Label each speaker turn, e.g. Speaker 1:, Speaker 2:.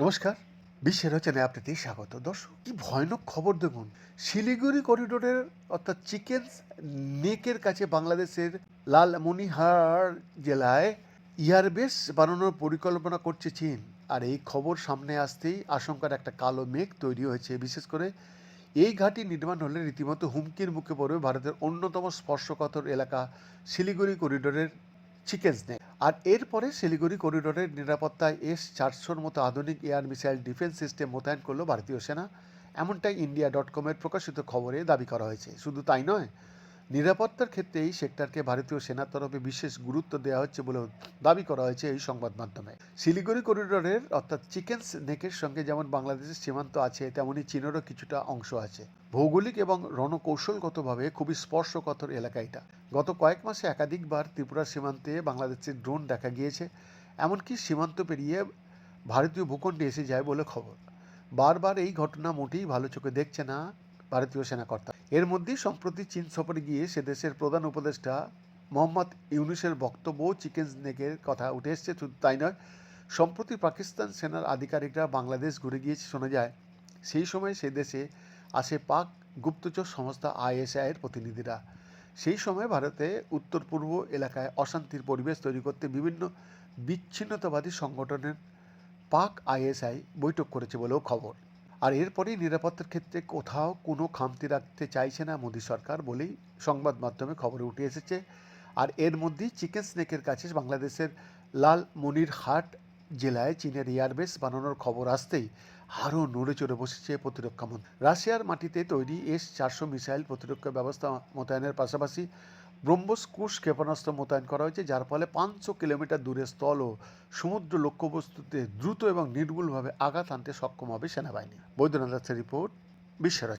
Speaker 1: নমস্কার, বিশ্বের রচনায় আপনাকে স্বাগত। দর্শক, কি ভয়ানক খবর দেখুন? শিলিগুড়ি করিডোরের অর্থাৎ চিকেন নেকের কাছে বাংলাদেশের লালমনিহার জেলায় ইয়ারবেস বানানোর পরিকল্পনা করছে চীন। আর এই খবর সামনে আসতেই আশঙ্কার একটা কালো মেঘ তৈরি হয়েছে। বিশেষ করে এই ঘাঁটি নির্মাণ হলে রীতিমতো হুমকির মুখে পড়বে ভারতের অন্যতম স্পর্শকাতর এলাকা শিলিগুড়ি করিডোরের চিকেন স্নেক আর এরপরে শিলিগুড়ি করিডোরের নিরাপত্তায় এস চারশোর মতো আধুনিক এয়ার মিসাইল ডিফেন্স সিস্টেম মোতায়েন করল ভারতীয় সেনা। এমনটাই ইন্ডিয়া ডট কমের প্রকাশিত খবরে দাবি করা হয়েছে। শুধু তাই নয় নিরাপত্তার ক্ষেত্রে এই সেক্টরকে ভারতীয় সেনার তরফে বিশেষ গুরুত্ব দেওয়া হচ্ছে বলেও দাবি করা হয়েছে এই সংবাদ মাধ্যমে। শিলিগুড়ি করিডোরের অর্থাৎ চিকেন নেকের সঙ্গে যেমন বাংলাদেশের সীমান্ত আছে, তেমনি চীনেরও কিছুটা অংশ আছে। ভৌগোলিক এবং রণকৌশলগতভাবে খুবই স্পর্শকাতর এলাকা এটা। গত কয়েক মাসে একাধিকবার ত্রিপুরা সীমান্তে বাংলাদেশের ড্রোন দেখা গিয়েছে, এমনকি সীমান্ত পেরিয়ে ভারতীয় ভূখণ্ডে এসে যায় বলে খবর। বারবার এই ঘটনা মোটেই ভালো চোখে দেখছে না ভারতীয় সেনাকর্তা। এর মধ্যেই সম্প্রতি চীন সফরে গিয়ে সে দেশের প্রধান উপদেষ্টা মোহাম্মদ ইউনুসের বক্তব্য চিকেন স্নেকের কথা উঠে এসছে। শুধু তাই নয়, সম্প্রতি পাকিস্তান সেনার আধিকারিকরা বাংলাদেশ ঘুরে গিয়েছে শোনা যায়, সেই সময় সে দেশে আসে পাক গুপ্তচর সংস্থা আইএসআইয়ের প্রতিনিধিরা। সেই সময় ভারতে উত্তর পূর্ব এলাকায় অশান্তির পরিবেশ তৈরি করতে বিভিন্ন বিচ্ছিন্নতাবাদী সংগঠনের পাক আইএসআই বৈঠক করেছে বলেও খবর। আর এরপরেই নিরাপত্তার ক্ষেত্রে কোথাও কোনো খামতি রাখতে চাইছে না মোদী সরকার বলেই সংবাদ মাধ্যমে খবরে উঠে এসেছে। আর এর মধ্যেই চিকেন স্নেকের কাছে বাংলাদেশের লাল মনির হাট জেলায় চীনের এয়ারবেস বানানোর খবর আসতেই আরও নড়ে চড়ে বসেছে প্রতিরক্ষা মন্ত্রী। রাশিয়ার মাটিতে তৈরি এস চারশো মিসাইল প্রতিরক্ষা ব্যবস্থা মোতায়েনের পাশাপাশি ব্রহ্মোস কুশ ক্ষেপণাস্ত্র মোতায়েন করা হয়েছে, যার ফলে পাঁচশো কিলোমিটার দূরে স্থল ও সমুদ্র লক্ষ্যবস্তুতে দ্রুত এবং নির্ভুলভাবে আঘাত আনতে সক্ষম হবে সেনাবাহিনী। বৈদ্যনাথ রিপোর্ট বিশ্বের